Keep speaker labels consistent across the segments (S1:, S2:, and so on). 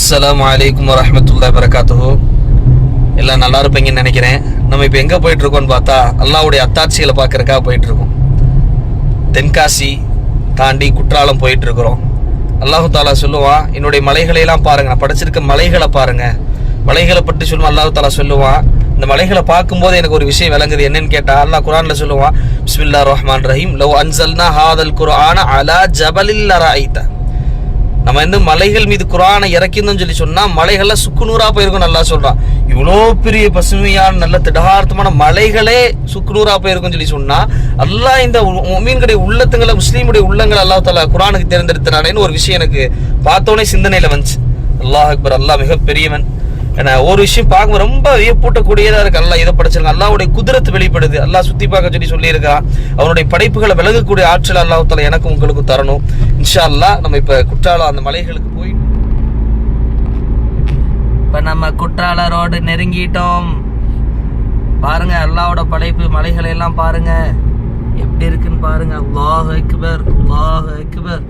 S1: அஸ்லாம் வலைக்கம் வரமத்துல்லா வரகாத்து எல்லாம் நல்லா இருப்பீங்கன்னு நினைக்கிறேன். நம்ம இப்போ எங்கே போயிட்டுருக்கோன்னு பார்த்தா அல்லாவுடைய அத்தாட்சிகளை பார்க்குறக்காக போயிட்டுருக்கோம். தென்காசி தாண்டி குற்றாலம் போயிட்டுருக்குறோம். அல்லாஹு தாலா சொல்லுவான் என்னுடைய மலைகளையெல்லாம் பாருங்கள் நான் படைச்சிருக்க மலைகளை பாருங்கள் மலைகளை பற்றி சொல்லுவான் அல்லாஹு தாலா சொல்லுவான் இந்த மலைகளை பார்க்கும்போது எனக்கு ஒரு விஷயம் விளங்குது. என்னன்னு கேட்டால் அல்லாஹ் குரானில் சொல்லுவான் பிஸ்மில்லா ரஹ்மான் ரஹீம் லவ் அன்சல்னா ஹாதல் குர்ஆன அலா ஜபலில்லா ரஐத நம்ம வந்து மலைகள் மீது குரானை இறக்கிருந்தோம்னு சொல்லி சொன்னா மலைகள்ல சுக்குநூறா போயிருக்கும் நல்லா சொல்றான். இவ்வளோ பெரிய பசுமையான நல்ல திடார்த்தமான மலைகளே சுக்குநூறா போயிருக்கும் சொல்லி சொன்னா அல்லாஹ் இந்த மீன்களுடைய உள்ளத்துங்களை முஸ்லீமுடைய உள்ளங்களை அல்லாஹ் தலா குரானுக்கு தேர்ந்தெடுத்தனானேன்னு ஒரு விஷயம் எனக்கு பார்த்தோன்னே சிந்தனையில வந்துச்சு. அல்லாஹ் அக்பர் அல்லாஹ் மிக பெரியவன் ஏன்னா ஒரு விஷயம் பார்க்கும்போது ரொம்ப வியப்பூட்டக்கூடியதாக இருக்கு. அல்லா இதை படைச்சிருங்க அல்லாவுடைய குதிரத்து வெளிப்படுது. அல்லா சுற்றி பார்க்க சொல்லி சொல்லியிருக்கான் அவனுடைய படைப்புகளை விலகக்கூடிய ஆற்றல் அல்லாஹ் எனக்கும் உங்களுக்கும் தரணும். இன்ஷா அல்லாஹ் நம்ம இப்போ குற்றாலம் அந்த மலைகளுக்கு போய் இப்போ நம்ம குற்றால ரோடு நெருங்கிட்டோம். பாருங்க அல்லாவோட படைப்பு மலைகளை எல்லாம் பாருங்க. எப்படி இருக்குன்னு பாருங்க. அல்லாஹ் அக்பர் அல்லாஹ் அக்பர்.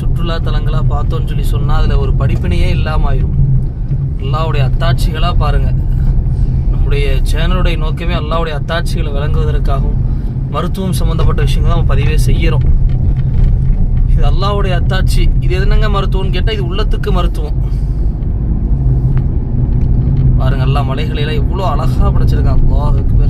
S1: சுற்றுலா தலங்களாக பார்த்தோன்னு சொல்லி சொன்னால் அதில் ஒரு படிப்பினையே இல்லாமல் ஆயிரும் அல்லாவுடைய அத்தாட்சிகளாக பாருங்க. நம்முடைய சேனலுடைய நோக்கமே அல்லாவுடைய அத்தாட்சிகளை விளங்குவதற்காகவும் மருத்துவம் சம்மந்தப்பட்ட விஷயங்கள் நம்ம பதிவே செய்கிறோம் இது அல்லாவுடைய அத்தாட்சி. இது எதுனங்க மருத்துவம்னு கேட்டால் இது உள்ளத்துக்கு மருத்துவம். பாருங்கள் எல்லா மலைகளெல்லாம் எவ்வளோ அழகாக படைச்சிருக்காங்க அல்லாஹ்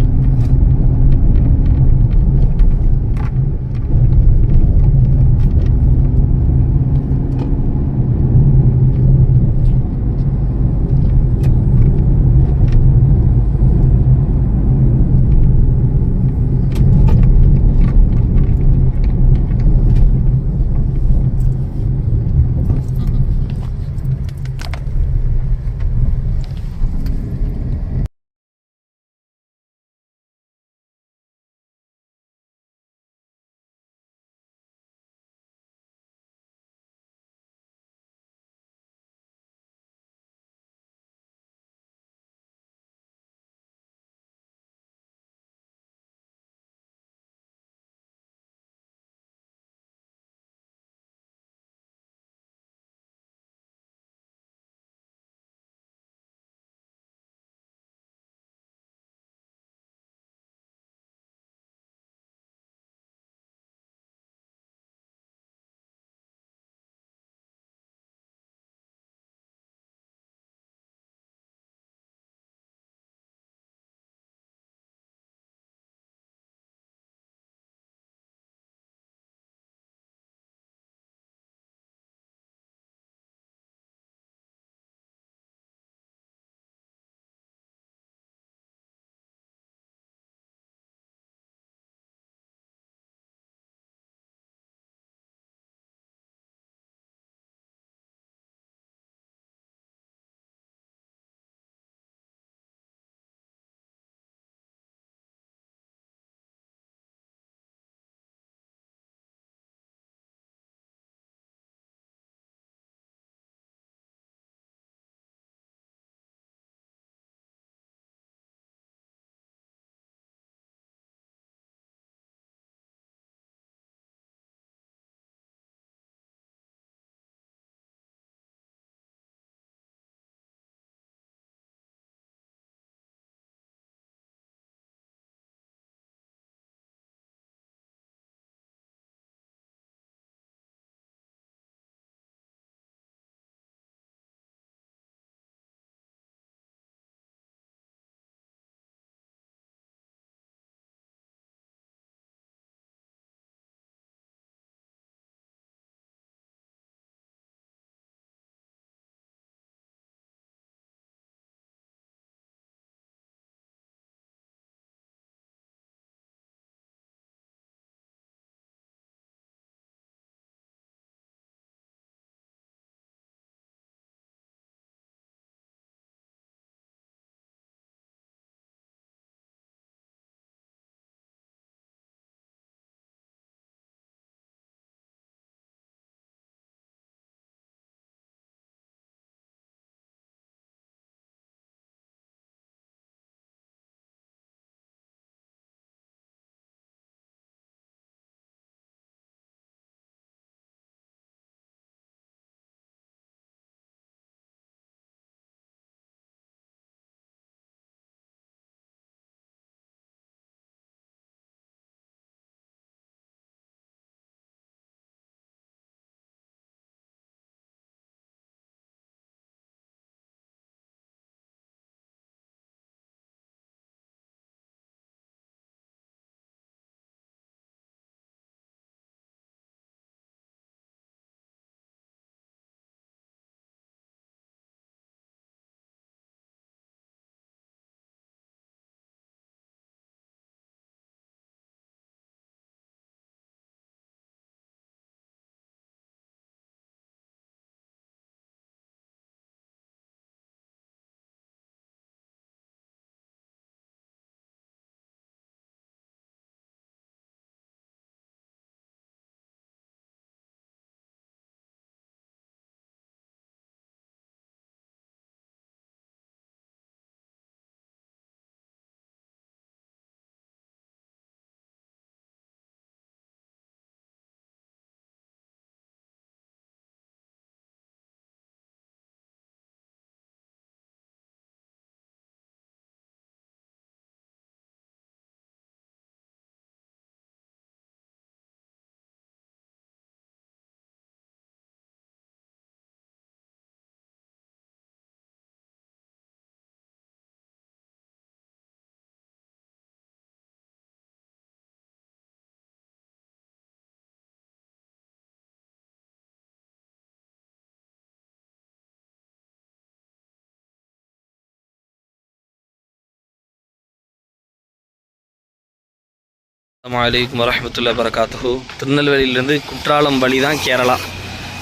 S1: அலைக்கும் வரமத்துல்லா வரகாத்து திருநெல்வேலியிலேருந்து குற்றாலம் வழி தான் கேரளா.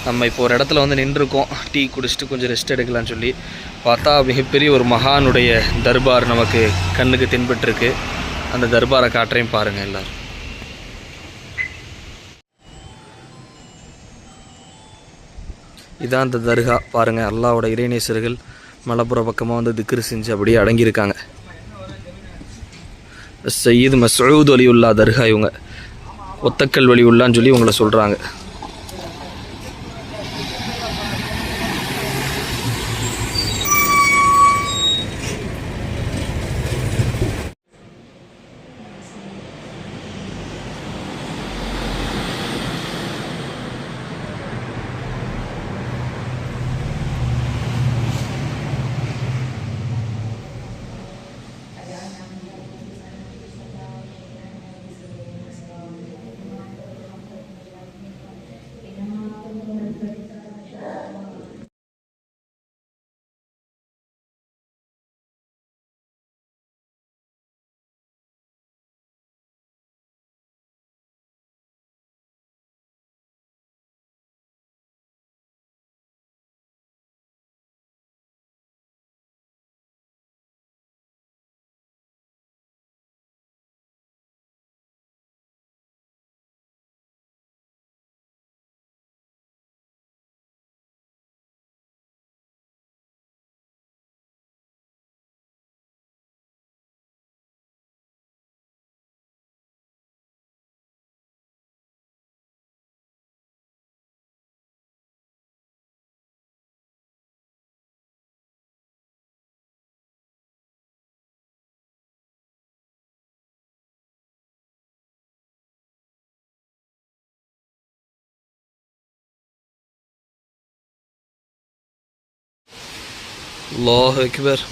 S1: நம்ம இப்போ ஒரு இடத்துல வந்து நின்றுருக்கோம். டீ குடிச்சிட்டு கொஞ்சம் ரெஸ்ட் எடுக்கலாம்னு சொல்லி. பார்த்தா மிகப்பெரிய ஒரு மகானுடைய தர்பார் நமக்கு கண்ணுக்கு தென்பட்டுருக்கு. அந்த தர்பாரை காட்டுறையும் பாருங்கள் எல்லோரும். இதான் அந்த தர்கா. பாருங்கள் அல்லாவோட இறைநேசர்கள் மலப்புற பக்கமாக வந்து திக்ரு செஞ்சு அப்படியே அடங்கியிருக்காங்க. சயீது மசூத் வலியுல்லா தர்கா இவங்க. ஒத்தக்கல் வலியுல்லான்னு சொல்லி உங்களை சொல்கிறாங்க அல்லாஹ் அக்பர்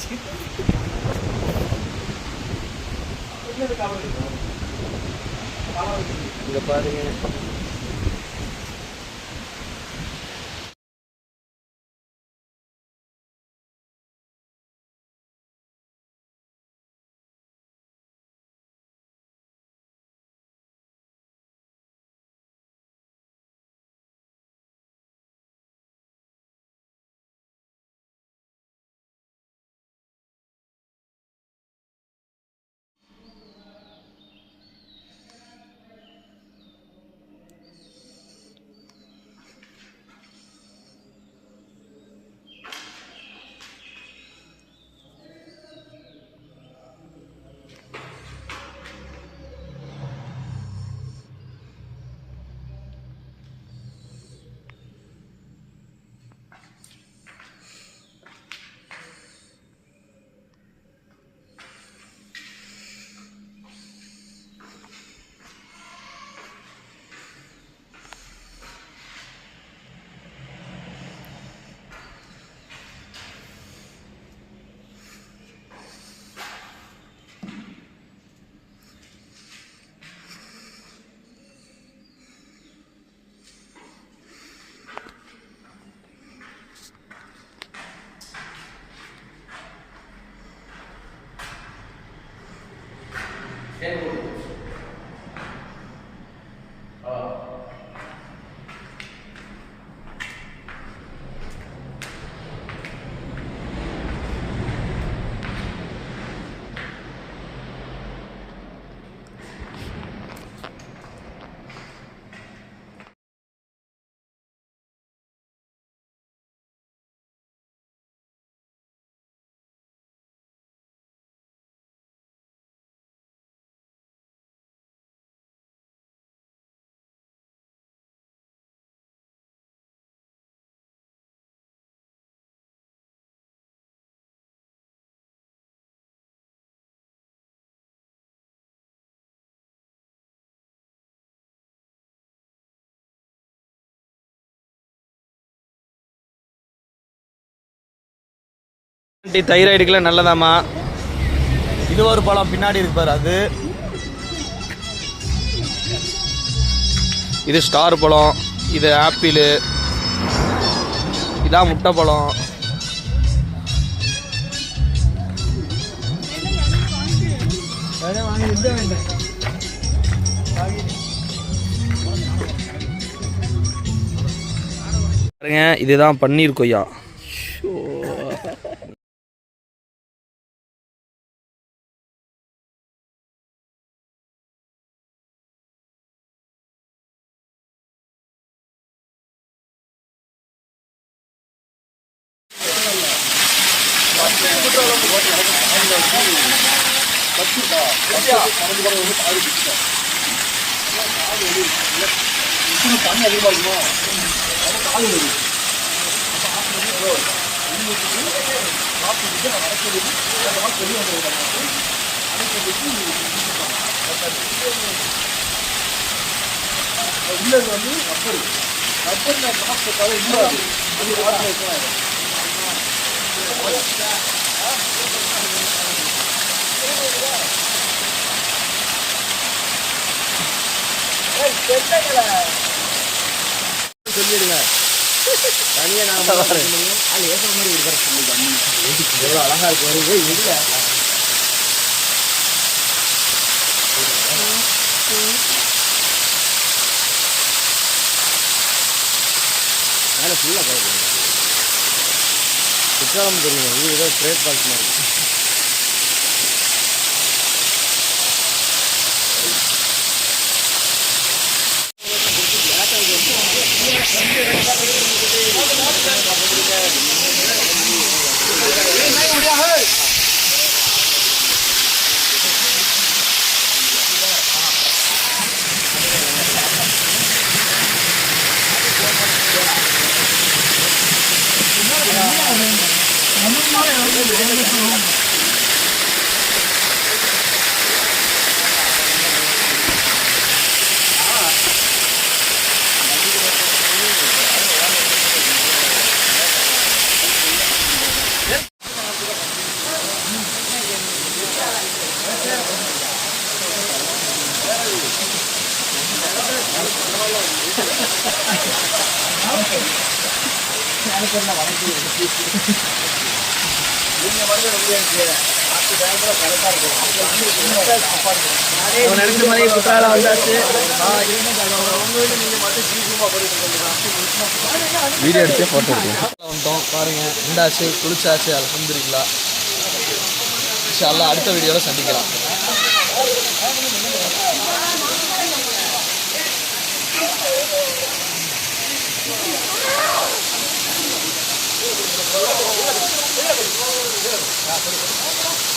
S1: இங்கே பாருங்க. É novo. ஆண்டி தைராய்டுக்குலாம் நல்லதாம்மா. இது ஒரு பழம் பின்னாடி இருக்கு பாரு அது. இது ஸ்டார் பழம் இது ஆப்பிள். இதான் முட்டை பழம். பாருங்க இதுதான் பன்னீர் கொய்யா.
S2: தண்ணி அதிகமாக இருக்குமா காது வருது சாப்பிட்டு அடைக்கிறது வெளியே வந்துருக்காங்க அடைக்கிறதுக்கு உள்ளது வந்து ரப்பர் ரப்பர் நான் சாப்பிட்டாலும் இல்லாது அது வாட்டர் சொல்லிடுங்க.
S3: தனியாக நான் அது ஏசுற மாதிரி இருக்கிற
S2: எவ்வளோ அழகா இருக்கு வருது இல்லை
S3: மேலே ஃபுல்லாக கலக்குங்க
S2: குற்றாலம் தெரியும்? இது ஏதோ ட்ரேட் பால்ஸ் மாதிரி.
S1: நினைச்ச மாதிரி குற்றாலம் வந்தாச்சு வீடியோ எடுத்து ஃபோட்டோ எடுத்து வந்துட்டோம். பாருங்க. ரெண்டாச்சு குளிச்சாச்சு. அலமதுல்லா இன்ஷால்லா அடுத்த வீடியோவில் சந்திக்கலாம். 아, 자, 그리고.